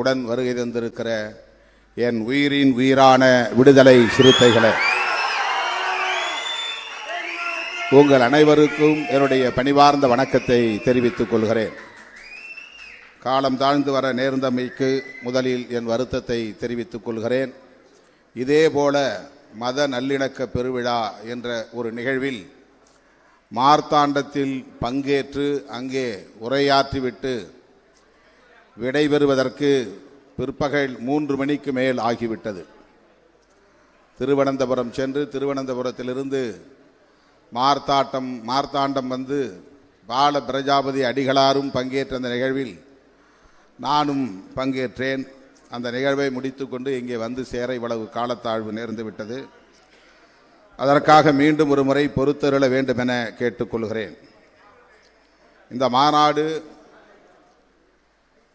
உடன் வருகை தந்திருக்கிற என் உயிரின் உயிரான விடுதலை சிறுத்தைகளே. உங்கள் அனைவருக்கும் என்னுடைய பணிவார்ந்த வணக்கத்தை தெரிவித்துக் கொள்கிறேன். காலம் தாழ்ந்து வர நேர்ந்தமைக்கு முதலில் என் வருத்தத்தை தெரிவித்துக் கொள்கிறேன். இதேபோல மத நல்லிணக்க பெருவிழா என்ற ஒரு நிகழ்வில் மார்த்தாண்டத்தில் பங்கேற்று அங்கே உரையாற்றிவிட்டு விடைபெறுவதற்கு பிற்பகல் மூன்று மணிக்கு மேல் ஆகிவிட்டது. திருவனந்தபுரம் சென்று திருவனந்தபுரத்திலிருந்து மார்த்தாட்டம் மார்த்தாண்டம் வந்து பால பிரஜாபதி அடிகளாரும் பங்கேற்ற அந்த நிகழ்வில் நானும் பங்கேற்றேன். அந்த நிகழ்வை முடித்துக்கொண்டு இங்கே வந்து சேர இவ்வளவு காலத்தாழ்வு நேர்ந்து விட்டது. அதற்காக மீண்டும் ஒரு முறை பொறுத்தருள வேண்டும் என கேட்டுக்கொள்கிறேன். இந்த மாநாடு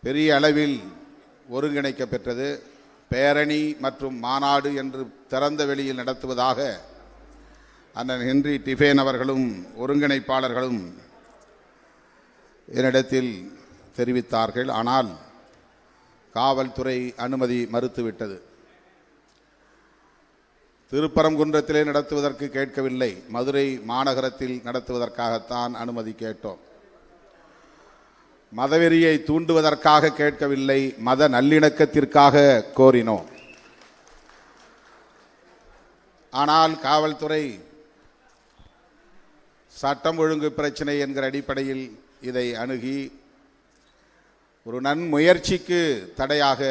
பெரிய அளவில் ஒருங்கிணைக்க பெற்றது. பேரணி மற்றும் மாநாடு என்று திறந்த வெளியில் நடத்துவதாக அண்ணன் ஹென்றி டிஃபேன் அவர்களும் ஒருங்கிணைப்பாளர்களும் என்னிடத்தில் தெரிவித்தார்கள். ஆனால் காவல்துறை அனுமதி மறுத்துவிட்டது. திருப்பரங்குன்றத்திலே நடத்துவதற்கு கேட்கவில்லை. மதுரை மாநகரத்தில் நடத்துவதற்காகத்தான் அனுமதி கேட்டோம். மதவெறியை தூண்டுவதற்காக கேட்கவில்லை மத நல்லிணக்கத்திற்காக கோரினோம். ஆனால் காவல்துறை சட்டம் ஒழுங்கு பிரச்சனை என்கிற அடிப்படையில் இதை அணுகி ஒரு நன்முயற்சிக்கு தடையாக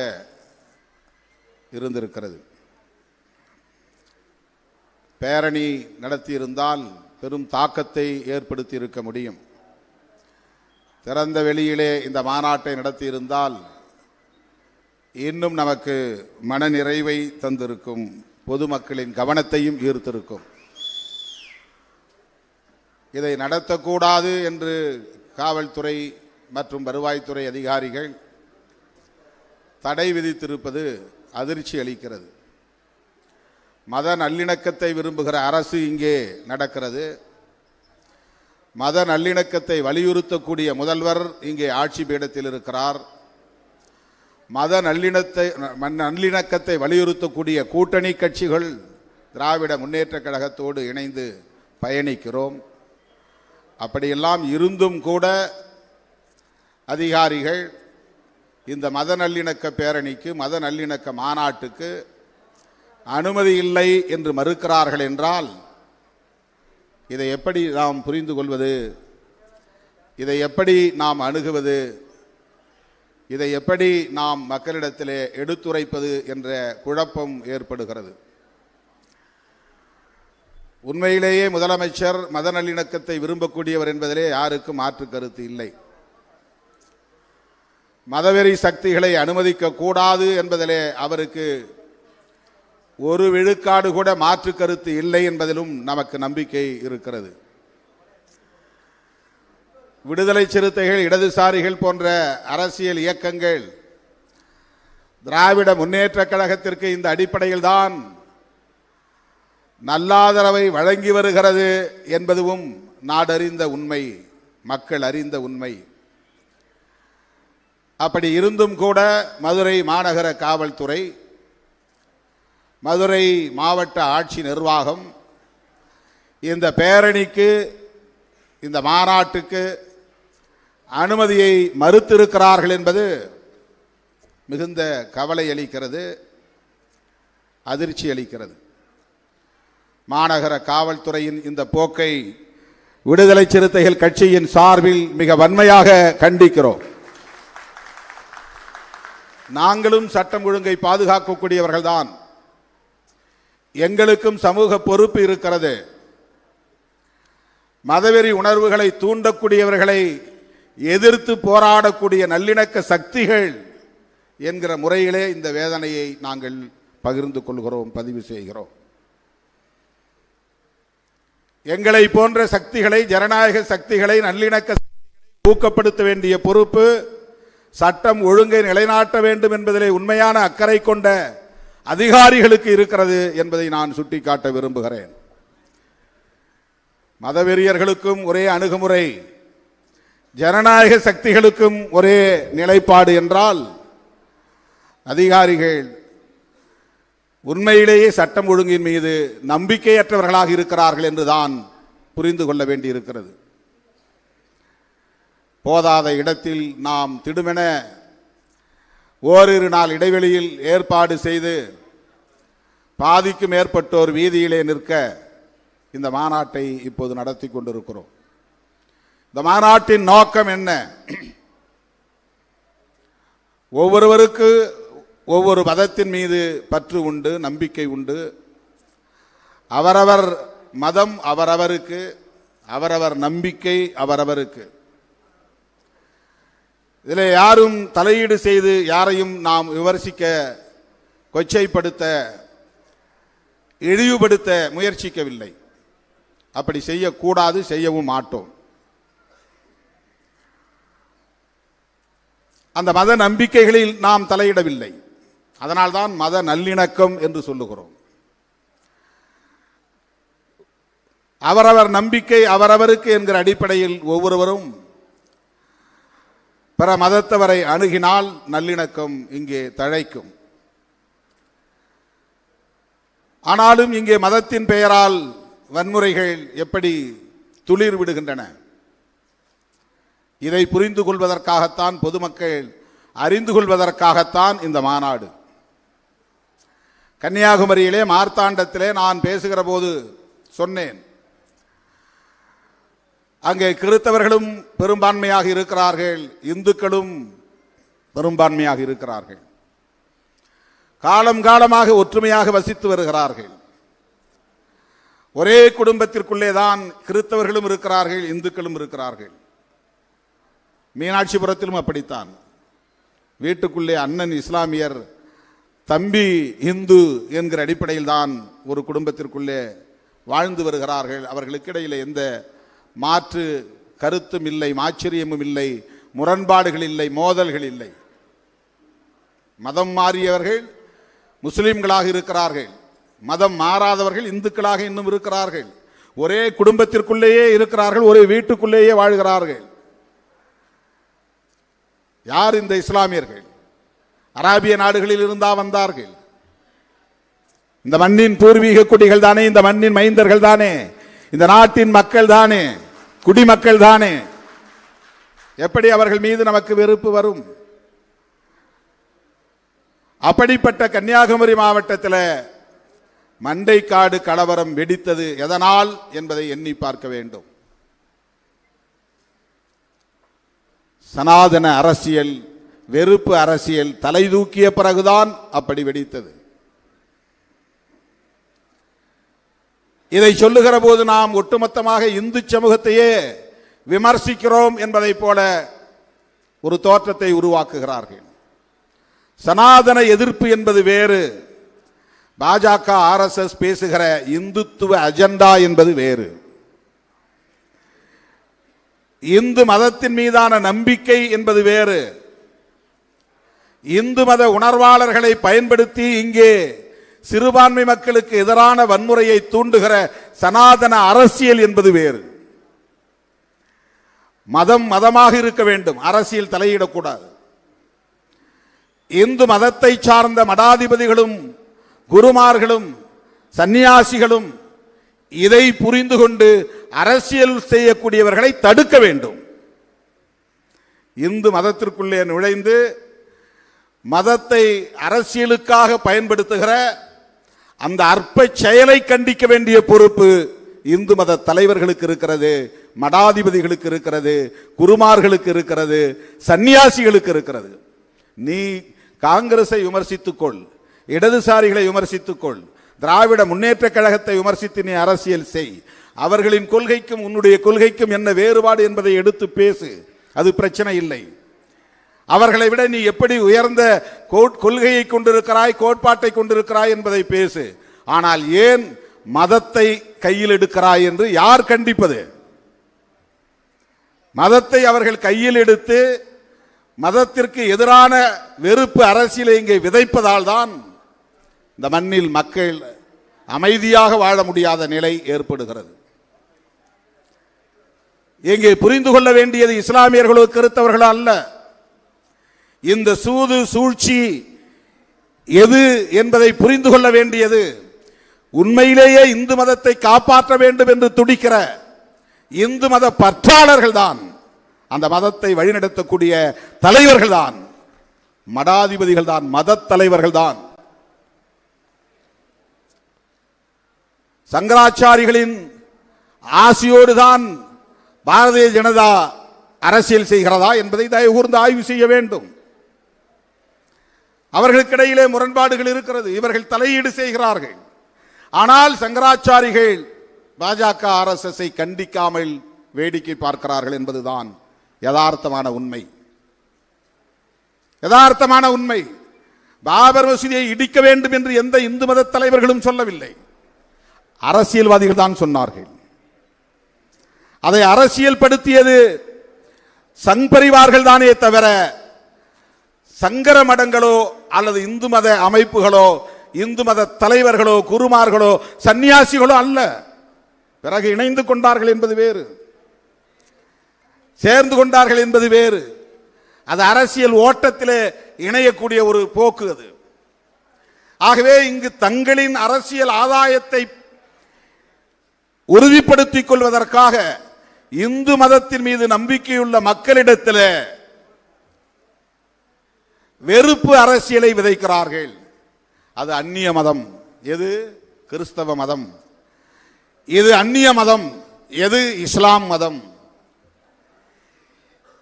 இருந்திருக்கிறது. பேரணி நடத்தியிருந்தால் பெரும் தாக்கத்தை ஏற்படுத்தி இருக்க முடியும். திறந்த வெளியிலே இந்த மாநாட்டை நடத்தியிருந்தால் இன்னும் நமக்கு மனநிறைவை தந்திருக்கும் பொதுமக்களின் கவனத்தையும் ஈர்த்திருக்கும். இதை நடத்தக்கூடாது என்று காவல்துறை மற்றும் வருவாய்த்துறை அதிகாரிகள் தடை விதித்திருப்பது அதிர்ச்சி அளிக்கிறது. மத நல்லிணக்கத்தை விரும்புகிற அரசு இங்கே நடக்கிறது. மத நல்லிணக்கத்தை வலியுறுத்தக்கூடிய முதல்வர் இங்கே ஆட்சி பீடத்தில் இருக்கிறார். மத நல்லிணத்தை நல்லிணக்கத்தை வலியுறுத்தக்கூடிய கூட்டணி கட்சிகள் திராவிட முன்னேற்ற கழகத்தோடு இணைந்து பயணிக்கிறோம். அப்படியெல்லாம் இருந்தும் கூட அதிகாரிகள் இந்த மத நல்லிணக்க பேரணிக்கு மத நல்லிணக்க மாநாட்டுக்கு அனுமதி இல்லை என்று மறுக்கிறார்கள் என்றால் இதை எப்படி நாம் புரிந்து கொள்வது இதை எப்படி நாம் அணுகுவது? இதை எப்படி நாம் மக்களிடத்திலே எடுத்துரைப்பது என்ற குழப்பம் ஏற்படுகிறது. உண்மையிலேயே முதலமைச்சர் மத நல்லிணக்கத்தை விரும்பக்கூடியவர் என்பதிலே யாருக்கும் மாற்று கருத்து இல்லை. மதவெறி சக்திகளை அனுமதிக்க கூடாது என்பதிலே அவருக்கு ஒரு விழுக்காடு கூட மாற்று கருத்து இல்லை என்பதிலும் நமக்கு நம்பிக்கை இருக்கிறது. விடுதலை சிறுத்தைகள் இடதுசாரிகள் போன்ற அரசியல் இயக்கங்கள் திராவிட முன்னேற்ற கழகத்திற்கு இந்த அடிப்படையில் தான் நல்லாதரவை வழங்கி வருகிறது என்பதுவும் நாடறிந்த உண்மை மக்கள் அறிந்த உண்மை. அப்படி இருந்தும் கூட மதுரை மாநகர காவல்துறை மதுரை மாவட்ட ஆட்சி நிர்வாகம் இந்த பேரணிக்கு இந்த மாநாட்டுக்கு அனுமதியை மறுத்திருக்கிறார்கள் என்பது மிகுந்த கவலை அளிக்கிறது அதிர்ச்சி அளிக்கிறது. மாநகர காவல்துறையின் இந்த போக்கை விடுதலை சிறுத்தைகள் கட்சியின் சார்பில் மிக வன்மையாக கண்டிக்கிறோம். நாங்களும் சட்டம் ஒழுங்கை பாதுகாக்கக்கூடியவர்கள்தான். எங்களுக்கும் சமூக பொறுப்பு இருக்கிறது. மதவெறி உணர்வுகளை தூண்டக்கூடியவர்களை எதிர்த்து போராடக்கூடிய நல்லிணக்க சக்திகள் என்கிற முறையிலே இந்த வேதனையை நாங்கள் பகிர்ந்து கொள்கிறோம் பதிவு செய்கிறோம். எங்களை போன்ற சக்திகளை ஜனநாயக சக்திகளை நல்லிணக்க ஊக்கப்படுத்த வேண்டிய பொறுப்பு சட்டம் ஒழுங்கை நிலைநாட்ட வேண்டும் என்பதிலே உண்மையான அக்கறை கொண்ட அதிகாரிகளுக்கு இருக்கிறது என்பதை நான் சுட்டிக்காட்ட விரும்புகிறேன். மதவெறியர்களுக்கும் ஒரே அணுகுமுறை ஜனநாயக சக்திகளுக்கும் ஒரே நிலைப்பாடு என்றால் அதிகாரிகள் உண்மையிலேயே சட்டம் ஒழுங்கின் மீது நம்பிக்கையற்றவர்களாக இருக்கிறார்கள் என்றுதான் புரிந்து கொள்ள வேண்டியிருக்கிறது. போதாத இடத்தில் நாம் திடுமென ஓரிரு நாள் இடைவெளியில் ஏற்பாடு செய்து பாதிக்கும் மேற்பட்டோர் வீதியிலே நிற்க இந்த மாநாட்டை இப்போது நடத்தி கொண்டிருக்கிறோம். இந்த மாநாட்டின் நோக்கம் என்ன? ஒவ்வொருவருக்கு ஒவ்வொரு மதத்தின் மீது பற்று உண்டு நம்பிக்கை உண்டு. அவரவர் மதம் அவரவருக்கு அவரவர் நம்பிக்கை அவரவருக்கு. இதில் யாரும் தலையீடு செய்து யாரையும் நாம் விமர்சிக்க கொச்சைப்படுத்த இழிவுபடுத்த முயற்சிக்கவில்லை. அப்படி செய்யக்கூடாது செய்யவும் மாட்டோம். அந்த மத நம்பிக்கைகளில் நாம் தலையிடவில்லை. அதனால்தான் மத நல்லிணக்கம் என்று சொல்லுகிறோம். அவரவர் நம்பிக்கை அவரவருக்கு என்கிற அடிப்படையில் ஒவ்வொருவரும் பிற மதத்தவரை அணுகினால் நல்லிணக்கம் இங்கே தழைக்கும். ஆனாலும் இங்கே மதத்தின் பெயரால் வன்முறைகள் எப்படி துளிர் விடுகின்றன? இதை புரிந்து கொள்வதற்காகத்தான் பொதுமக்கள் அறிந்து கொள்வதற்காகத்தான் இந்த மாநாடு. கன்னியாகுமரியிலே மார்த்தாண்டத்திலே நான் பேசுகிற போது சொன்னேன் அங்கே கிறித்தவர்களும் பெரும்பான்மையாக இருக்கிறார்கள். இந்துக்களும் பெரும்பான்மையாக இருக்கிறார்கள். காலம் காலமாக ஒற்றுமையாக வசித்து வருகிறார்கள். ஒரே குடும்பத்திற்குள்ளே தான் கிறித்தவர்களும் இருக்கிறார்கள் இந்துக்களும் இருக்கிறார்கள். மீனாட்சிபுரத்திலும் அப்படித்தான். வீட்டுக்குள்ளே அண்ணன் இஸ்லாமியர் தம்பி இந்து என்கிற அடிப்படையில் தான் ஒரு குடும்பத்திற்குள்ளே வாழ்ந்து வருகிறார்கள். அவர்களுக்கிடையில் எந்த மாற்று கருத்தும் இல்லை ஆச்சரியமும் இல்லை முரண்பாடுகள் இல்லை மோதல்கள் இல்லை. மதம் மாறியவர்கள் முஸ்லிம்களாக இருக்கிறார்கள். மதம் மாறாதவர்கள் இந்துக்களாக இன்னும் இருக்கிறார்கள். ஒரே குடும்பத்திற்குள்ளேயே இருக்கிறார்கள் ஒரே வீட்டுக்குள்ளேயே வாழ்கிறார்கள். யார் இந்த இஸ்லாமியர்கள்? அராபிய நாடுகளில் இருந்தா வந்தார்கள். இந்த மண்ணின் பூர்வீக குடிகள் தானே இந்த மண்ணின் மைந்தர்கள் தானே இந்த நாட்டின் மக்கள் தானே. குடிமக்கள் தானே. எப்படி அவர்கள் மீது நமக்கு வெறுப்பு வரும்? அப்படிப்பட்ட கன்னியாகுமரி மாவட்டத்தில் மண்டைக்காடு கலவரம் வெடித்தது எதனால் என்பதை எண்ணி பார்க்க வேண்டும். சனாதன அரசியல் வெறுப்பு அரசியல் தலை தூக்கிய பிறகுதான் அப்படி வெடித்தது. இதை சொல்லுகிற போது நாம் ஒட்டுமொத்தமாக இந்து சமூகத்தையே விமர்சிக்கிறோம் என்பதைப் போல ஒரு தோற்றத்தை உருவாக்குகிறார்கள். சனாதன எதிர்ப்பு என்பது வேறு. பாஜக ஆர்எஸ்எஸ் பேசுகிற இந்துத்துவ அஜெண்டா என்பது வேறு. இந்து மதத்தின் மீதான நம்பிக்கை என்பது வேறு. இந்து மத உணர்வாளர்களை பயன்படுத்தி இங்கே சிறுபான்மை மக்களுக்கு எதிரான வன்முறையை தூண்டுகிற சனாதன அரசியல் என்பது வேறு. மதம் மதமாக இருக்க வேண்டும். அரசியல் தலையிடக்கூடாது. இந்து மதத்தை சார்ந்த மடாதிபதிகளும் குருமார்களும் சந்நியாசிகளும் இதை புரிந்து கொண்டு அரசியல் செய்யக்கூடியவர்களை தடுக்க வேண்டும். இந்து மதத்திற்குள்ளே நுழைந்து மதத்தை அரசியலுக்காக பயன்படுத்துகிற அந்த அற்ப செயலை கண்டிக்க வேண்டிய பொறுப்பு இந்து மத தலைவர்களுக்கு இருக்கிறது மடாதிபதிகளுக்கு இருக்கிறது குருமார்களுக்கு இருக்கிறது சந்நியாசிகளுக்கு இருக்கிறது. நீ காங்கிரஸை விமர்சித்துக்கொள் இடதுசாரிகளை விமர்சித்துக்கொள் திராவிட முன்னேற்ற கழகத்தை விமர்சித்து நீ அரசியல் செய். அவர்களின் கொள்கைக்கும் உன்னுடைய கொள்கைக்கும் என்ன வேறுபாடு என்பதை எடுத்து பேசு. அது பிரச்சனை இல்லை. அவர்களை விட நீ எப்படி உயர்ந்த கோட்- கொள்கையை கொண்டிருக்கிறாய் கோட்பாட்டை கொண்டிருக்கிறாய் என்பதை பேசு. ஆனால் ஏன் மதத்தை கையில் எடுக்கிறாய் என்று யார் கண்டிப்பது? மதத்தை அவர்கள் கையில் எடுத்து மதத்திற்கு எதிரான வெறுப்பு அரசியலை இங்கே விதைப்பதால் தான் இந்த மண்ணில் மக்கள் அமைதியாக வாழ முடியாத நிலை ஏற்படுகிறது. இங்கே புரிந்து கொள்ள வேண்டியது இஸ்லாமியர்களோ கருத்தவர்களோ அல்ல. இந்த சூது சூழ்ச்சி எது என்பதை புரிந்து கொள்ள வேண்டியது. உண்மையிலேயே இந்து மதத்தை காப்பாற்ற வேண்டும் என்று துடிக்கிற இந்து மத பற்றாளர்கள் தான் அந்த மதத்தை வழிநடத்தக்கூடிய தலைவர்கள் தான் மடாதிபதிகள் தான் மத தலைவர்கள் தான் சங்கராச்சாரிகளின் ஆசியோடு தான் பாரதிய ஜனதா அரசியல் செய்கிறதா என்பதை தயவு கூர்ந்து ஆய்வு செய்ய வேண்டும். அவர்களுக்கிடையிலே முரண்பாடுகள் இருக்கிறது. இவர்கள் தலையீடு செய்கிறார்கள். ஆனால் சங்கராச்சாரிகள் பாஜக ஆர்எஸ்எஸ்ஐ கண்டிக்காமல் வேடிக்கை பார்க்கிறார்கள் என்பதுதான் யதார்த்தமான உண்மை. யதார்த்தமான உண்மை. பாபர் மசூதியை இடிக்க வேண்டும் என்று எந்த இந்து மத தலைவர்களும் சொல்லவில்லை. அரசியல்வாதிகள் தான் சொன்னார்கள். அதை அரசியல்படுத்தியது சங் பரிவார்கள் தானே தவிர சங்கர மடங்களோ அல்லது இந்து மத அமைப்புகளோ இந்து மத தலைவர்களோ குருமார்களோ சன்னியாசிகளோ அல்ல. பிறகு இணைந்து கொண்டார்கள் என்பது வேறு. சேர்ந்து கொண்டார்கள் என்பது வேறு. அது அரசியல் ஓட்டத்திலே இணையக்கூடிய ஒரு போக்கு அது. ஆகவே இங்கு தங்களின் அரசியல் ஆதாயத்தை உறுதிப்படுத்திக் கொள்வதற்காக இந்து மதத்தின் மீது நம்பிக்கையுள்ள மக்களிடத்தில் வெறுப்பு அரசியலை விதைக்கிறார்கள். அது அந்நிய மதம். எது? கிறிஸ்தவ மதம். இது அந்நிய மதம். எது? இஸ்லாம் மதம்.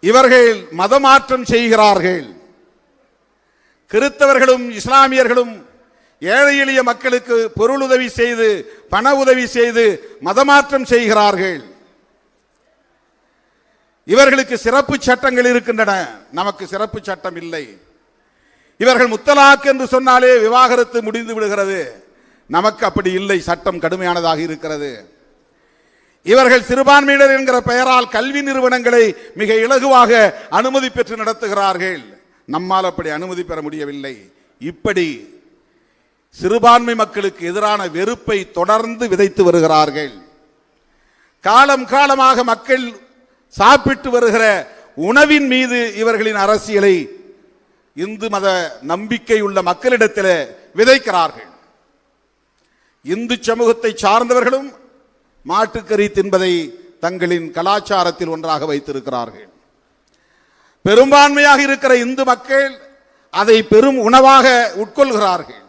இவர்கள் மதமாற்றம் செய்கிறார்கள். கிறிஸ்தவர்களும் இஸ்லாமியர்களும் ஏழை எளிய மக்களுக்கு பொருள் உதவி செய்து பண உதவி செய்து மதமாற்றம் செய்கிறார்கள். இவர்களுக்கு சிறப்பு சட்டங்கள் இருக்கின்றன. நமக்கு சிறப்பு சட்டம் இல்லை. இவர்கள் முத்தலாக் என்று சொன்னாலே விவாகரத்து முடிந்து விடுகிறது. நமக்கு அப்படி இல்லை. சட்டம் கடுமையானதாக இருக்கிறது. இவர்கள் சிறுபான்மையினர் என்கிற பெயரால் கல்வி நிறுவனங்களை மிக இலகுவாக அனுமதி பெற்று நடத்துகிறார்கள். நம்மால் அப்படி அனுமதி பெற முடியவில்லை. இப்படி சிறுபான்மை மக்களுக்கு எதிரான வெறுப்பை தொடர்ந்து விதைத்து வருகிறார்கள். காலம் காலமாக மக்கள் சாப்பிட்டு வருகிற உணவின் மீது இவர்களின் அரசியலை இந்து மத நம்பிக்கை உள்ள மக்களிடத்தில் விதைக்கிறார்கள். இந்து சமூகத்தை சார்ந்தவர்களும் மாட்டுக்கறி தின்பதை தங்களின் கலாச்சாரத்தில் ஒன்றாக வைத்திருக்கிறார்கள். பெரும்பான்மையாக இருக்கிற இந்து மக்கள் அதை பெரும் உணவாக உட்கொள்கிறார்கள்.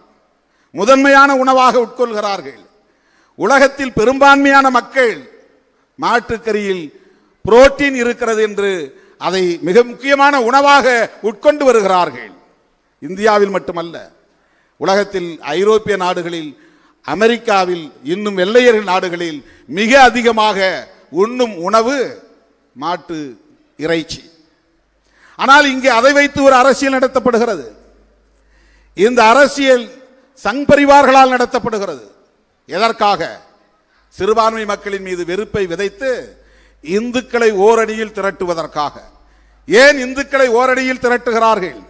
முதன்மையான உணவாக உட்கொள்கிறார்கள். உலகத்தில் பெரும்பான்மையான மக்கள் மாட்டுக்கறியில் புரோட்டீன் இருக்கிறது என்று அதை மிக முக்கியமான உணவாக உட்கொண்டு வருகிறார்கள். இந்தியாவில் மட்டுமல்ல உலகத்தில் ஐரோப்பிய நாடுகளில் அமெரிக்காவில் இன்னும் வெள்ளையர்கள் நாடுகளில் மிக அதிகமாக உண்ணும் உணவு மாட்டு இறைச்சி. ஆனால் இங்கே அதை வைத்து ஒரு அரசியல் நடத்தப்படுகிறது. இந்த அரசியல் சங் பரிவார்களால் நடத்தப்படுகிறது. எதற்காக? சிறுபான்மை மக்களின் மீது வெறுப்பை விதைத்து இந்துக்களை ஓரடியில் திரட்டுவதற்காக. ஏன் இந்துக்களை ஓரடியில் திரட்டுகிறார்கள்?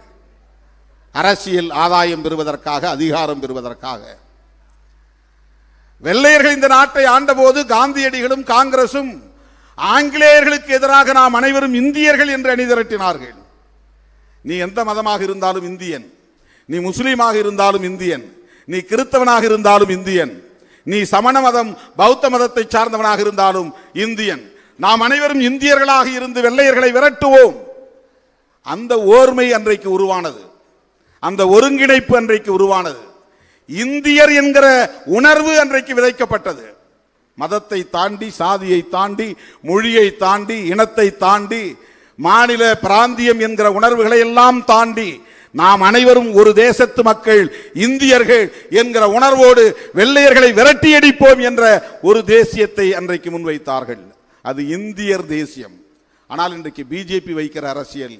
அரசியல் ஆதாயம் பெறுவதற்காக அதிகாரம் பெறுவதற்காக. வெள்ளையர்கள் இந்த நாட்டை ஆண்டபோது காந்தியடிகளும் காங்கிரசும் ஆங்கிலேயர்களுக்கு எதிராக நாம் அனைவரும் இந்தியர்கள் என்று அணி திரட்டினார்கள். நீ எந்த மதமாக இருந்தாலும் இந்தியன். நீ முஸ்லீமாக இருந்தாலும் இந்தியன். நீ கிறித்தவனாக இருந்தாலும் இந்தியன். நீ சமண மதம் பௌத்த மதத்தை சார்ந்தவனாக இருந்தாலும் இந்தியன். நாம் அனைவரும் இந்தியர்களாக இருந்து வெள்ளையர்களை விரட்டுவோம். அந்த ஓர்மை அன்றைக்கு உருவானது. அந்த ஒருங்கிணைப்பு அன்றைக்கு உருவானது. இந்தியர் என்கிற உணர்வு அன்றைக்கு விதைக்கப்பட்டது. மதத்தை தாண்டி சாதியை தாண்டி மொழியை தாண்டி இனத்தை தாண்டி மாநில பிராந்தியம் என்கிற உணர்வுகளை எல்லாம் தாண்டி நாம் அனைவரும் ஒரு தேசத்து மக்கள் இந்தியர்கள் என்கிற உணர்வோடு வெள்ளையர்களை விரட்டியடிப்போம் என்ற ஒரு தேசியத்தை அன்றைக்கு முன்வைத்தார்கள். அது இந்தியர் தேசியம். ஆனால் இன்றைக்கு பிஜேபி வைக்கிற அரசியல்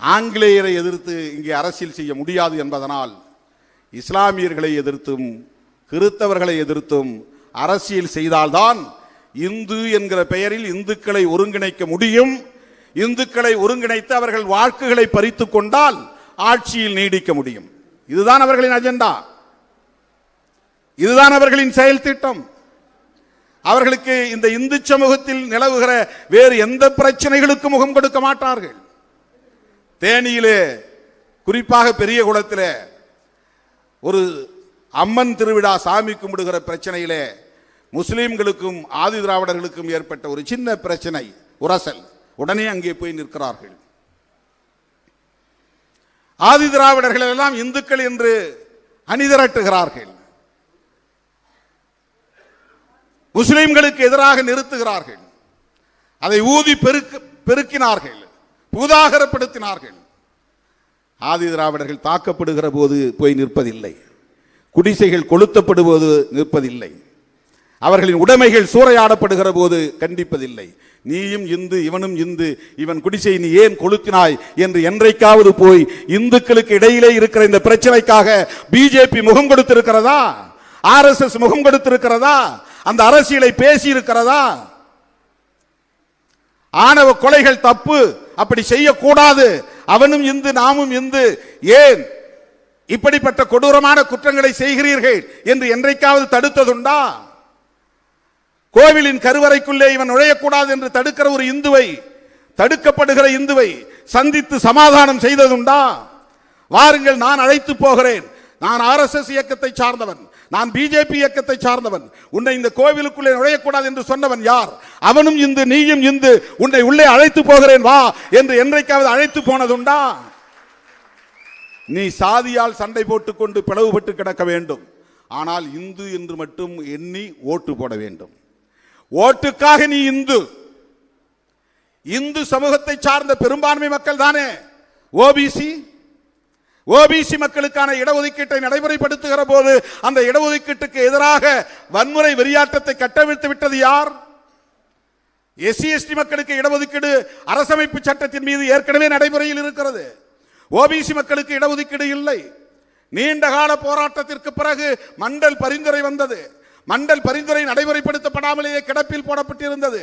ஆங்கிலேயரை எதிர்த்து இங்கே அரசியல் செய்ய முடியாது என்பதனால் இஸ்லாமியர்களை எதிர்த்தும் கிறித்தவர்களை எதிர்த்தும் அரசியல் செய்தால்தான் இந்து என்கிற பெயரில் இந்துக்களை ஒருங்கிணைக்க முடியும். இந்துக்களை ஒருங்கிணைத்து அவர்கள் வாக்குகளை பறித்து கொண்டால் ஆட்சியில் நீடிக்க முடியும். இதுதான் அவர்களின் அஜெண்டா. இதுதான் அவர்களின் செயல் திட்டம் அவர்களுக்கு இந்த இந்து சமூகத்தில் நிலவுகிற வேறு எந்த பிரச்சனைகளுக்கு முகம் கொடுக்க மாட்டார்கள். தேனியிலே குறிப்பாக பெரிய குளத்திலே ஒரு அம்மன் திருவிழா சாமி கும்பிடுகிற பிரச்சனையிலே முஸ்லீம்களுக்கும் ஆதி திராவிடர்களுக்கும் ஏற்பட்ட ஒரு சின்ன பிரச்சனை உரசல். உடனே அங்கே போய் நிற்கிறார்கள். ஆதி திராவிடர்கள் எல்லாம் இந்துக்கள் என்று அணிதிரட்டுகிறார்கள். முஸ்லிம்களுக்கு எதிராக நிறுத்துகிறார்கள். அதை ஊதி பெருக்கு பெருக்கினார்கள். பூதாகரப்படுத்தினார்கள். ஆதி திராவிடர்கள் தாக்கப்படுகிற போது போய் நிற்பதில்லை. குடிசைகள் கொளுத்தப்படுவது நிற்பதில்லை. அவர்களின் உடைமைகள் சூறையாடப்படுகிற போது கண்டிப்பதில்லை. நீயும் இந்து இவனும் இந்து இவன் குடிசை நீ ஏன் கொளுத்தினாய் என்று என்றைக்காவது போய் இந்துக்களுக்கு இடையிலே இருக்கிற இந்த பிரச்சனைக்காக பிஜேபி முகம் கொடுத்திருக்கிறதா? ஆர்எஸ்எஸ் முகம் கொடுத்திருக்கிறதா? அந்த அரசியலை பேசி இருக்கிறதா ஆணவ கொலைகள் தப்பு. அப்படி செய்யக்கூடாது. அவனும் இந்து நாமும் இந்து. ஏன்? இப்படிப்பட்ட கொடூரமான குற்றங்களை செய்கிறீர்கள் என்று என்றைக்காவது தடுத்ததுண்டா? கோவிலின் கருவறைக்குள்ளே இவன் நுழையக்கூடாது என்று தடுக்கிற ஒரு இந்துவை தடுக்கப்படுகிற இந்துவை சந்தித்து சமாதானம் செய்ததுண்டா? வாருங்கள் நான் அழைத்து போகிறேன். நான் ஆர்எஸ்எஸ் இயக்கத்தை சார்ந்தவன். நான் பிஜேபி இயக்கத்தை சார்ந்தவன். உன்னை இந்த கோவிலுக்குள்ளே நுழையக்கூடாது என்று சொன்னவன் யார்? அவனும் இந்து நீயும் இந்து. உன்னை உள்ளே அழைத்து போகிறேன் வா என்று என்றைக்காவது அழைத்து போனதுண்டா? நீ சாதியால் சண்டை போட்டுக்கொண்டு பிளவுபட்டு கிடக்க வேண்டும். ஆனால் இந்து என்று மட்டும் எண்ணி ஓட்டு போட வேண்டும். ஓட்டுக்காக நீ இந்து. இந்து சமூகத்தை சார்ந்த பெரும்பான்மை மக்கள் தானே? ஓபிசி ஓபிசி மக்களுக்கான இடஒதுக்கீட்டை நடைமுறைப்படுத்துகிற போது அந்த இடஒதுக்கீட்டுக்கு எதிராக வன்முறை வெறியாட்டத்தை கட்டவிழ்த்து விட்டது யார்? எஸ்சி எஸ்டி மக்களுக்கு இடஒதுக்கீடு அரசமைப்பு சட்டத்தின் மீது ஏற்கனவே நடைமுறையில் இருக்கிறது. ஓபிசி மக்களுக்கு இடஒதுக்கீடு இல்லை. நீண்ட கால போராட்டத்திற்கு பிறகு மண்டல் பரிந்துரை வந்தது. மண்டல் பரிந்துரை நடைமுறைப்படுத்தப்படாமலேயே கிடப்பில் போடப்பட்டிருந்தது.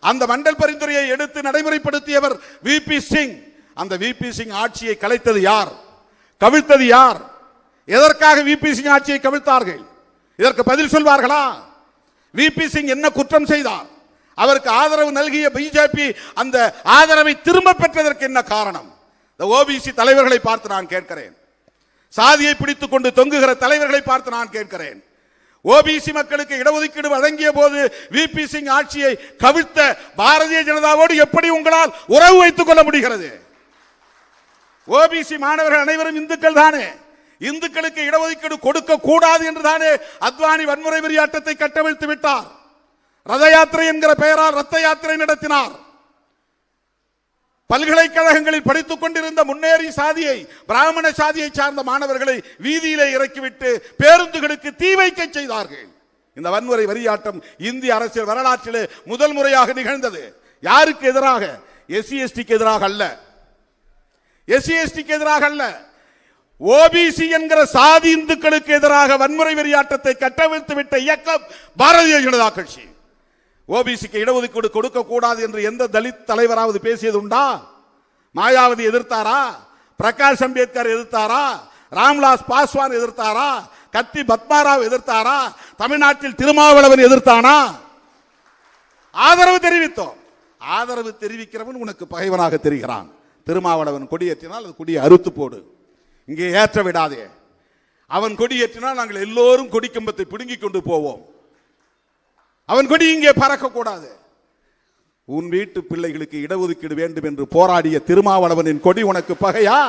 அந்த மண்டல் பரிந்துரையை எடுத்து நடைமுறைப்படுத்தியவர் விபி சிங் அந்த விபி சிங் ஆட்சியை கலைத்தது யார்? கவிழ்த்தது யார்? எதற்காக விபி சிங் ஆட்சியை கவிழ்த்தார்கள்? இதற்கு பதில் சொல்வார்களா? விபி சிங் என்ன குற்றம் செய்தார்? அவருக்கு ஆதரவு நல்கிய பிஜேபி அந்த ஆதரவை திரும்ப பெற்றதற்கு என்ன காரணம்? இந்த ஓபிசி தலைவர்களை பார்த்து நான் கேட்கிறேன். சாதியை பிடித்துக் கொண்டு தொங்குகிற தலைவர்களை பார்த்து நான் கேட்கிறேன். ஓபிசி மக்களுக்கு இடஒதுக்கீடு வழங்கிய போது விபி சிங் ஆட்சியை கவிழ்த்த பாரதிய ஜனதாவோடு எப்படி உங்களால் உறவு வைத்துக் கொள்ள முடிகிறது? ஓபிசி மாணவர்கள் அனைவரும் இந்துக்கள் தானே? இந்துக்களுக்கு இடஒதுக்கீடு கொடுக்க கூடாது என்று தானே அத்வானி வன்முறை வெறியாட்டத்தை கட்டவிழ்த்து விட்டார். ரத யாத்திரை என்கிற பெயரால் ரத்த யாத்திரை நடத்தினார். பல்கலைக்கழகங்களில் படித்துக் கொண்டிருந்த முன்னேறி சாதியை பிராமண சாதியை சார்ந்த மாணவர்களை வீதியிலே இறக்கிவிட்டு பேருந்துகளுக்கு தீ வைக்க செய்தார்கள். இந்த வன்முறை வெறியாட்டம் இந்திய அரசியல் வரலாற்றிலே முதல் முறையாக நிகழ்ந்தது. யாருக்கு எதிராக? எஸ்சி எஸ்டிக்கு எதிராக அல்ல. எஸ்சி எஸ்டிக்கு எதிராக அல்ல. ஓபிசி என்கிற சாதி இந்துக்களுக்கு எதிராக வன்முறை வெறியாட்டத்தை கட்டவிழ்த்து விட்ட இயக்கம் பாரதிய ஜனதா கட்சி. ஓபிசிக்கு இடஒதுக்கீடு கொடுக்க கூடாது என்று எந்த தலித் தலைவராவது பேசியது உண்டா? மாயாவதி எதிர்த்தாரா? பிரகாஷ் அம்பேத்கர் எதிர்த்தாரா? ராம்லாஸ் பாஸ்வான் எதிர்த்தாரா? கத்தி பத்மாராவ் எதிர்த்தாரா? தமிழ்நாட்டில் திருமாவளவன் எதிர்த்தானா? ஆதரவு தெரிவித்தோம். ஆதரவு தெரிவிக்கிறவன் உனக்கு பகைவனாக தெரிகிறான். திருமாவளவன் கொடியேற்றினால் அது கொடியை அறுத்து போடு. இங்கே ஏற்ற விடாதே. அவன் கொடியேற்றினால் நாங்கள் எல்லோரும் கொடிக்கம்பத்தை பிடுங்கி கொண்டு போவோம். அவன் கொடி இங்கே பறக்கக்கூடாது. உன் வீட்டு பிள்ளைகளுக்கு இடஒதுக்கீடு வேண்டும் என்று போராடிய திருமாவளவனின் கொடி உனக்கு பகையா?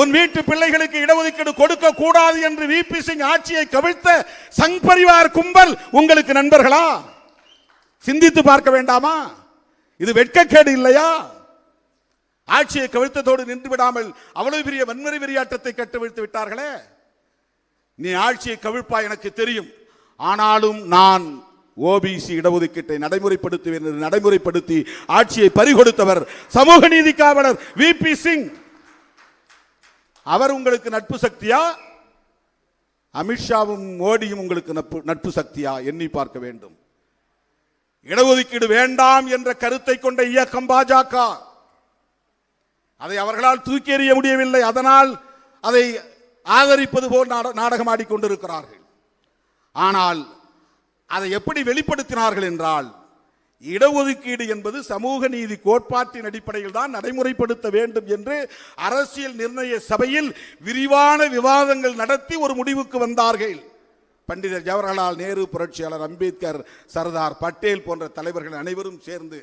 உன் வீட்டு பிள்ளைகளுக்கு இடஒதுக்கீடு கொடுக்க கூடாது என்று விபி சிங் ஆட்சியை கவிழ்த்த சங் பரிவார் கும்பல் உங்களுக்கு நண்பர்களா? சிந்தித்து பார்க்க வேண்டாமா? இது வெட்கக்கேடு இல்லையா? ஆட்சியை கவிழ்த்ததோடு நின்று விடாமல் அவ்வளவு பெரிய வன்முறை வெறியாட்டத்தை கட்டவிழ்த்து விட்டார்களே? நீ ஆட்சியை கவிழ்ப்பா எனக்கு தெரியும். ஆனாலும் நான் ஓபிசி இடஒதுக்கீட்டை நடைமுறைப்படுத்துவேன் என்று நடைமுறைப்படுத்தி ஆட்சியை பறிகொடுத்தவர் சமூக நீதி காவலர் விபி சிங் அவர் உங்களுக்கு நட்பு சக்தியா? அமித்ஷாவும் மோடியும் உங்களுக்கு நட்பு நட்பு சக்தியா? எண்ணி பார்க்க வேண்டும். இடஒதுக்கீடு வேண்டாம் என்ற கருத்தை கொண்ட இயக்கம் பாஜக. அதை அவர்களால் தூக்கி எறிய முடியவில்லை. அதனால் அதை ஆதரிப்பது போல் நாடகம் ஆடிக்கொண்டிருக்கிறார்கள் ஆனால் அதை எப்படி வெளிப்படுத்தினார்கள் என்றால் இடஒதுக்கீடு என்பது சமூக நீதி கோட்பாட்டின் அடிப்படையில் தான் நடைமுறைப்படுத்த வேண்டும் என்று அரசியல் நிர்ணய சபையில் விரிவான விவாதங்கள் நடத்தி ஒரு முடிவுக்கு வந்தார்கள். பண்டிதர் ஜவஹர்லால் நேரு புரட்சியாளர் அம்பேத்கர் சர்தார் பட்டேல் போன்ற தலைவர்கள் அனைவரும் சேர்ந்து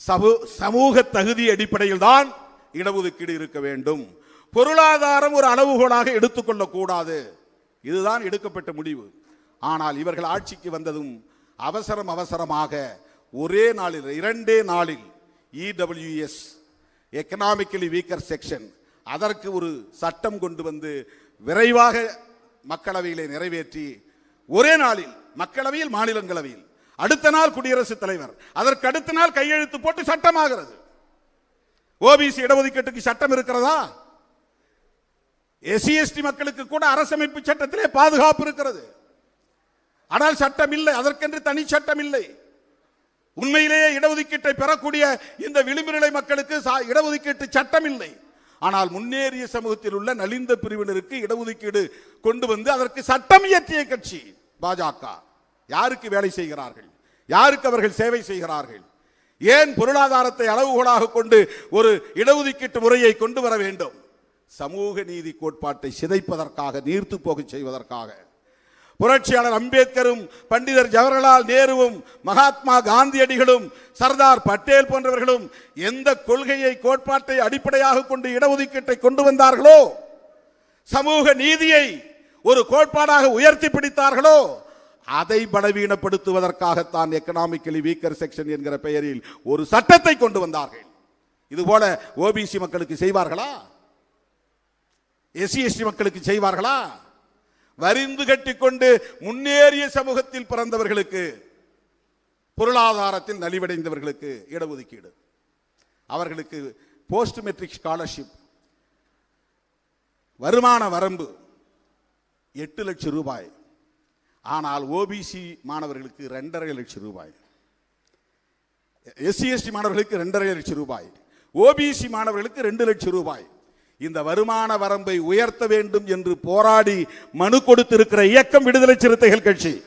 சமூ சமூக தகுதி அடிப்படையில் தான் இடஒதுக்கீடு இருக்க வேண்டும். பொருளாதாரம் ஒரு அளவுகோலாக எடுத்துக்கொள்ளக்கூடாது. இதுதான் எடுக்கப்பட்ட முடிவு. ஆனால் இவர்கள் ஆட்சிக்கு வந்ததும் அவசரம் அவசரமாக ஒரே நாளில் இரண்டே நாளில் இடபிள்யூஎஸ் எக்கனாமிக்கலி வீக்கர் செக்ஷன் அதற்கு ஒரு சட்டம் கொண்டு வந்து விரைவாக மக்களவையிலே நிறைவேற்றி ஒரே நாளில் மக்களவையில் மாநிலங்களவையில் அடுத்த நாள் குடியரசுத் தலைவர் அதற்கு அடுத்த நாள் கையெழுத்து போட்டு சட்டமாகிறது. ஓபிசி இடஒதுக்கீட்டுக்கு சட்டம் இருக்கிறதா? எஸ்சி எஸ்டி மக்களுக்கு கூட அரசமைப்பு சட்டத்திலே பாதுகாப்பு இருக்கிறது. ஆனால் சட்டம் இல்லை அதற்கென்று தனி சட்டம் இல்லை. உண்மையிலேயே இடஒதுக்கீட்டை பெறக்கூடிய இந்த விளிம்பு நிலை மக்களுக்கு சா- இடஒதுக்கீட்டு சட்டம் இல்லை. ஆனால் முன்னேறிய சமூகத்தில் உள்ள நலிந்த பிரிவினருக்கு இடஒதுக்கீடு கொண்டு வந்து அதற்கு சட்டம் இயற்றிய கட்சி பாஜக யாருக்கு வேலை செய்கிறார்கள்? யாருக்கு அவர்கள் சேவை செய்கிறார்கள்? ஏன் பொருளாதாரத்தை அளவுகோலாக கொண்டு ஒரு இடஒதுக்கீட்டு முறையை கொண்டு வர வேண்டும்? சமூக நீதி கோட்பாட்டை சிதைப்பதற்காக நீர்த்து போகச் செய்வதற்காக. புரட்சியாளர் அம்பேத்கரும் பண்டிதர் ஜவஹர்லால் நேருவும் மகாத்மா காந்தியடிகளும் சர்தார் பட்டேல் போன்றவர்களும் எந்த கொள்கையை கோட்பாட்டை அடிப்படையாக கொண்டு இடஒதுக்கீட்டை கொண்டு வந்தார்களோ? சமூக நீதியை ஒரு கோட்பாடாக உயர்த்தி பிடித்தார்களோ? அதை பலவீனப்படுத்துவதற்காகத்தான் எக்கனாமிக்கலி வீக்கர் செக்ஷன் என்கிற பெயரில் ஒரு சட்டத்தை கொண்டு வந்தார்கள். இதுபோல ஓபிசி மக்களுக்கு செய்வார்களா? எஸ்சி எஸ்டி மக்களுக்கு செய்வார்களா? வரிந்து கட்டிக்கொண்டு முன்னேறிய சமூகத்தில் பிறந்தவர்களுக்கு பொருளாதாரத்தில் நலிவடைந்தவர்களுக்கு இடஒதுக்கீடு. அவர்களுக்கு போஸ்ட் மெட்ரிக் ஸ்காலர்ஷிப் வருமான வரம்பு எட்டு லட்சம் ரூபாய். ஆனால் ஓபிசி மாணவர்களுக்கு ரெண்டரை லட்சம் ரூபாய். எஸ்சி எஸ்டி மாணவர்களுக்கு ரெண்டரை லட்சம் ரூபாய். ஓபிசி மாணவர்களுக்கு ரெண்டு லட்சம் ரூபாய். இந்த வருமான வரம்பை உயர்த்த வேண்டும் என்று போராடி மனு கொடுத்திருக்கிற இயக்கம் விடுதலை சிறுத்தைகள் கட்சி.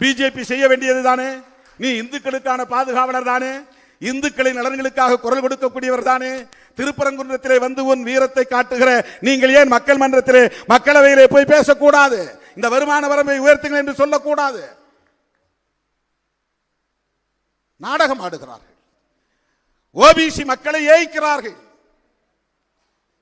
பிஜேபி செய்ய வேண்டியது தானே? நீ இந்துக்களுக்கான பாதுகாவலர் தானே? இந்துக்களின் நலன்களுக்காக குரல் கொடுக்கக்கூடியவர் தானே? திருப்பரங்குன்றத்திலே வந்து உன் வீரத்தை காட்டுகிற நீங்கள் ஏன் மக்கள் மன்றத்திலே மக்களவையிலே போய் பேசக்கூடாது? இந்த வருமான வரம்பை உயர்த்துங்கள் என்று சொல்லக்கூடாது. நாடகம் ஆடுகிறார்கள். ஓபிசி மக்களை ஏய்க்கிறார்கள்.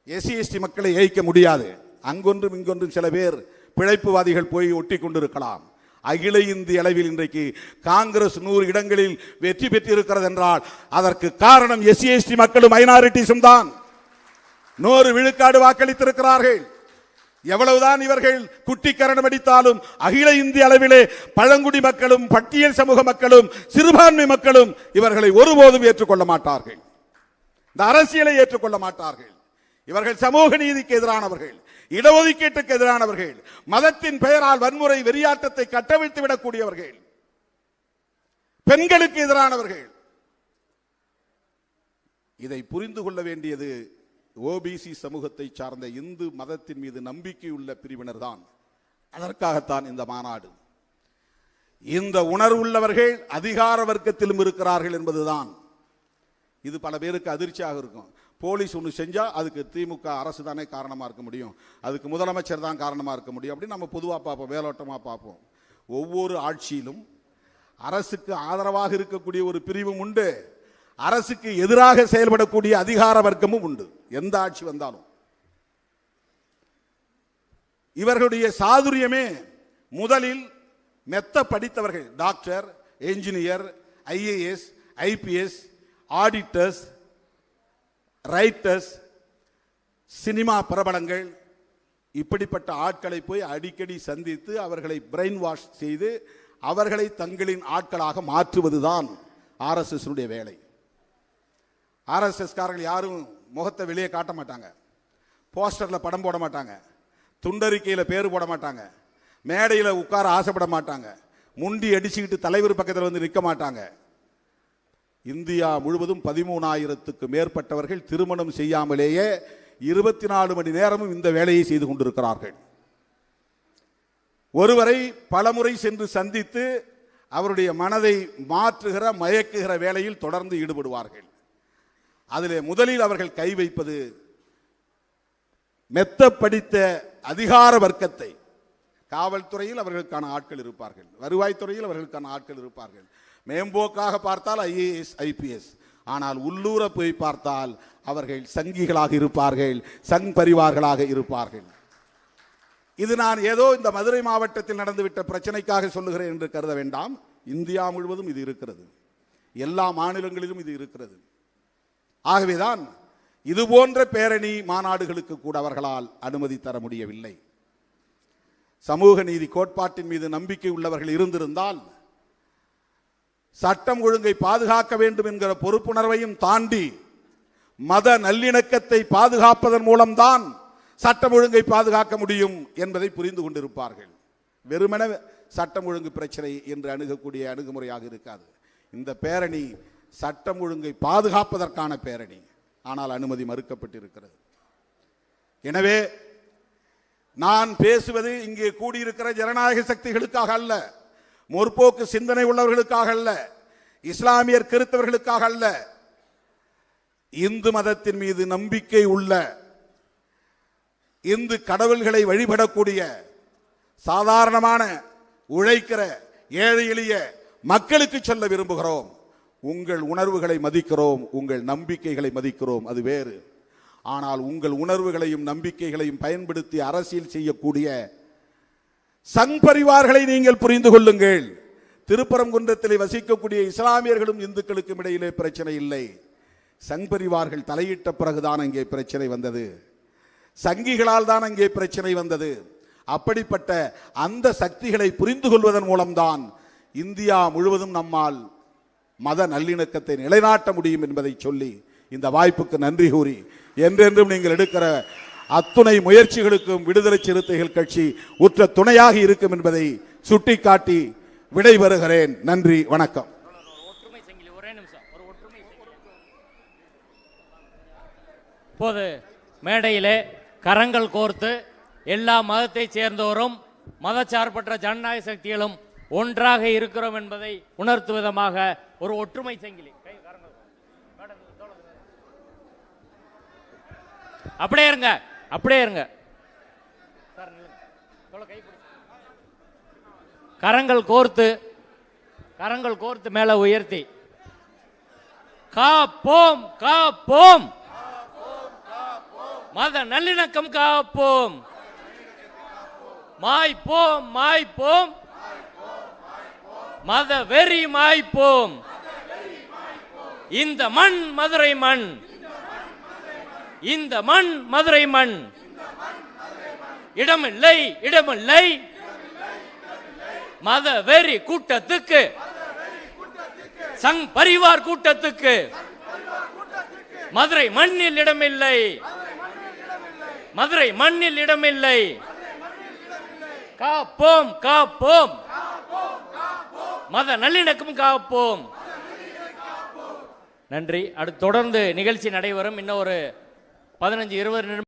எஸ்சி எஸ்டி மக்களை ஏய்க்க முடியாது. அங்கொன்றும் இங்கொன்றும் சில பேர் பிழைப்புவாதிகள் போய் ஒட்டி கொண்டிருக்கலாம் அகில இந்திய அளவில் இன்றைக்கு காங்கிரஸ் நூறு இடங்களில் வெற்றி பெற்றிருக்கிறது என்றால் அதற்கு காரணம் எஸ்சி எஸ்டி மக்களும் மைனாரிட்டிஸும் தான். நூறு விழுக்காடு வாக்களித்திருக்கிறார்கள். எவ்வளவுதான் இவர்கள் குட்டிக்கரணம் அடித்தாலும் அகில இந்திய அளவிலே பழங்குடி மக்களும் பட்டியல் சமூக மக்களும் சிறுபான்மை மக்களும் இவர்களை ஒருபோதும் ஏற்றுக்கொள்ள மாட்டார்கள். இந்த அரசியலை ஏற்றுக்கொள்ள மாட்டார்கள். இவர்கள் சமூக நீதிக்கு எதிரானவர்கள். இடஒதுக்கீட்டுக்கு எதிரானவர்கள் மதத்தின் பெயரால் வன்முறை வெறியாட்டத்தை கட்டவிழ்த்து விடக்கூடியவர்கள் பெண்களுக்கு எதிரானவர்கள். இதை புரிந்து கொள்ள வேண்டியது ஓபிசி சமூகத்தை சார்ந்த இந்து மதத்தின் மீது நம்பிக்கையுள்ள பிரிவினர் தான் அதற்காகத்தான் இந்த மாநாடு. இந்த உணர்வுள்ளவர்கள் அதிகார வர்க்கத்திலும் இருக்கிறார்கள் என்பதுதான். இது பல பேருக்கு அதிர்ச்சியாக இருக்கும். போலீஸ் ஒன்று செஞ்சால் அதுக்கு திமுக அரசு தானே காரணமாக இருக்க முடியும். அதுக்கு முதலமைச்சர் தான் காரணமாக இருக்க முடியும். அப்படின்னு நம்ம பொதுவாக பார்ப்போம் வேலோட்டமாக பார்ப்போம். ஒவ்வொரு ஆட்சியிலும் அரசுக்கு ஆதரவாக இருக்கக்கூடிய ஒரு பிரிவும் உண்டு. அரசுக்கு எதிராக செயல்படக்கூடிய அதிகார வர்க்கமும் உண்டு. எந்த ஆட்சி வந்தாலும். இவர்களுடைய சாதுரியமே முதலில் மெத்த படித்தவர்கள் doctor engineer IAS IPS auditors writers cinema பிரபலங்கள் இப்படிப்பட்ட ஆட்களை போய் அடிக்கடி சந்தித்து அவர்களை பிரெயின் வாஷ் செய்து அவர்களை தங்களின் ஆட்களாக மாற்றுவதுதான் ஆர்எஸ்எஸ்னுடைய வேலை. ஆர்எஸ்எஸ்காரர்கள் யாரும் முகத்தை வெளியே காட்ட மாட்டாங்க. போஸ்டரில் படம் போட மாட்டாங்க. துண்டறிக்கையில் பேர் போட மாட்டாங்க. மேடையில் உட்கார ஆசைப்பட மாட்டாங்க. முண்டி அடிச்சுக்கிட்டு தலைவர் பக்கத்தில் வந்து நிற்க மாட்டாங்க. இந்தியா முழுவதும் பதிமூணாயிரத்துக்கு மேற்பட்டவர்கள் திருமணம் செய்யாமலேயே இருபத்தி நாலு மணி நேரமும் இந்த வேலையை செய்து கொண்டிருக்கிறார்கள். ஒருவரை பலமுறை சென்று சந்தித்து அவருடைய மனதை மாற்றுகிற மயக்குகிற வேலையில் தொடர்ந்து ஈடுபடுவார்கள். அதிலே முதலில் அவர்கள் கை வைப்பது மெத்த படித்த அதிகார வர்க்கத்தை. காவல்துறையில் அவர்களுக்கான ஆட்கள் இருப்பார்கள். வருவாய்த்துறையில் அவர்களுக்கான ஆட்கள் இருப்பார்கள். மேம்போக்காக பார்த்தால் ஐஏஎஸ் ஐபிஎஸ் ஆனால் உள்ளூர போய் பார்த்தால் அவர்கள் சங்கிகளாக இருப்பார்கள் சங் பரிவார்களாக இருப்பார்கள். இது நான் ஏதோ இந்த மதுரை மாவட்டத்தில் நடந்துவிட்ட பிரச்சனைக்காக சொல்லுகிறேன் என்று கருத வேண்டாம். இந்தியா முழுவதும் இது இருக்கிறது. எல்லா மாநிலங்களிலும் இது இருக்கிறது. ஆகவேதான் இது போன்ற பேரணி மாநாடுகளுக்கு கூட அவர்களால் அனுமதி தர முடியவில்லை. சமூக நீதி கோட்பாட்டின் மீது நம்பிக்கை உள்ளவர்கள் இருந்திருந்தால் சட்டம் ஒழுங்கை பாதுகாக்க வேண்டும் என்கிற பொறுப்புணர்வையும் தாண்டி மத நல்லிணக்கத்தை பாதுகாப்பதன் மூலம்தான் சட்டம் ஒழுங்கை பாதுகாக்க முடியும் என்பதை புரிந்து கொண்டிருப்பார்கள். வெறுமன சட்டம் ஒழுங்கு பிரச்சனை என்று அணுகக்கூடிய அணுகுமுறையாக இருக்காது. இந்த பேரணி சட்டம் ஒழுங்கை பாதுகாப்பதற்கான பேரணி. ஆனால் அனுமதி மறுக்கப்பட்டிருக்கிறது. எனவே நான் பேசுவது இங்கே கூடியிருக்கிற ஜனநாயக சக்திகளுக்காக அல்ல. முற்போக்கு சிந்தனை உள்ளவர்களுக்காக அல்ல இஸ்லாமியர் கிறித்தவர்களுக்காக அல்ல இந்து மதத்தின் மீது நம்பிக்கை உள்ள இந்து கடவுள்களை வழிபடக்கூடிய சாதாரணமான உழைக்கிற ஏழை எளிய மக்களுக்கு சொல்ல விரும்புகிறோம். உங்கள் உணர்வுகளை மதிக்கிறோம் உங்கள் நம்பிக்கைகளை மதிக்கிறோம் அது வேறு. ஆனால் உங்கள் உணர்வுகளையும் நம்பிக்கைகளையும் பயன்படுத்தி அரசியல் செய்யக்கூடிய சங் பரிவார்களை நீங்கள் புரிந்து கொள்ளுங்கள். திருப்பரங்குன்றத்தில் வசிக்கக்கூடிய இஸ்லாமியர்களும் இந்துக்களுக்கும் இடையிலே பிரச்சனை இல்லை. சங் பரிவார்கள் தலையிட்ட பிறகுதான் அங்கே பிரச்சனை வந்தது. சங்கிகளால் தான் அங்கே பிரச்சனை வந்தது. அப்படிப்பட்ட அந்த சக்திகளை புரிந்து கொள்வதன் மூலம்தான் இந்தியா முழுவதும் நம்மால் மத நல்லிணக்கத்தை நிலைநாட்ட முடியும் என்பதை சொல்லி இந்த வாய்ப்புக்கு நன்றி கூறி என்றென்றும் நீங்கள் எடுக்கிற அத்துணை முயற்சிகளுக்கும் விடுதலை சிறுத்தைகள் கட்சி உற்ற துணையாக இருக்கும் என்பதை சுட்டிக்காட்டி விடைபெறுகிறேன். நன்றி வணக்கம். ஒற்றுமை ஒரே நிமிஷம் ஒரு ஒற்றுமை இப்போது மேடையிலே கரங்கள் கோர்த்து எல்லா மதத்தைச் சேர்ந்தோரும் மதச்சார்பற்ற ஜனநாயக சக்திகளும் ஒன்றாக இருக்கிறோம் என்பதை உணர்த்து விதமாக ஒரு ஒற்றுமை சங்கிலி. அப்படியே இருங்க. அப்படியே இருங்க. கரங்கள் கோர்த்து கரங்கள் கோர்த்து மேல உயர்த்தி. காப்போம் காப்போம் மத நல்லிணக்கம் காப்போம் மாய்ப்போம் மாய்ப்போம் மத வெறி மாய்ப்போம் இந்த மண் மதுரை மண். இந்த மண் மதுரை மண். இடமில்லை இடமில்லை. மத வெறி கூட்டத்துக்கு. சங் பரிவார் கூட்டத்துக்கு. மதுரை மண்ணில் இடமில்லை. மதுரை மண்ணில் இடமில்லை. காப்போம் காப்போம். மத நல்லிணக்கம் காப்போம். நன்றி. அடுத்து தொடர்ந்து நிகழ்ச்சி நடைபெறும். இன்னும் ஒரு பதினஞ்சு இருபது நிமிடம்